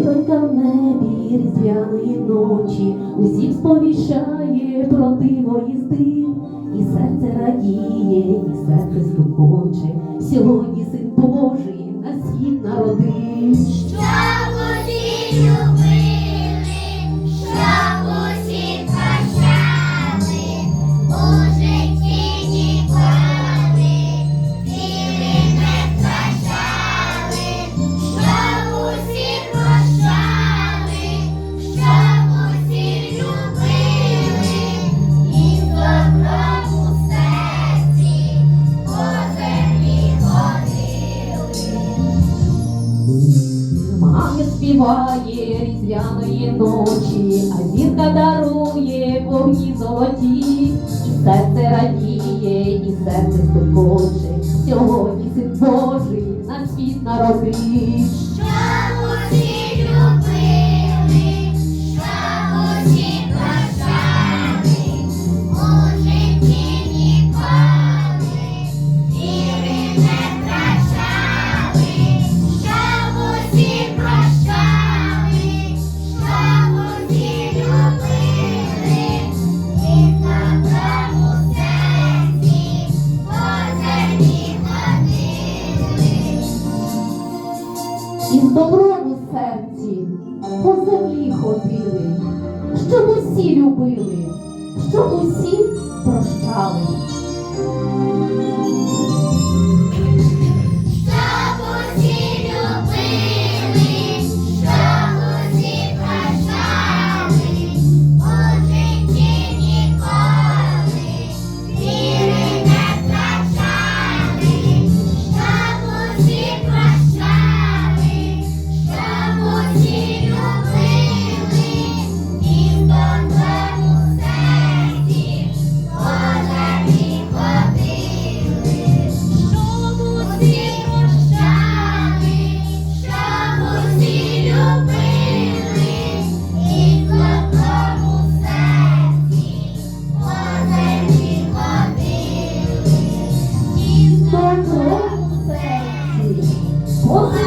Зірка в небі різдвяної ночі, усім сповіщає про диво їзди, і серце радіє, і серце стукоче. Сьогодні син Божий на світ народив. Мамі співає різдвяної ночі, а зірка дарує вогні золоті, серце радіє, і серце стукоче. Сьогодні син Божий на світ народив. І з добром у серці по землі ходили, щоб усі любили, щоб усі прощали.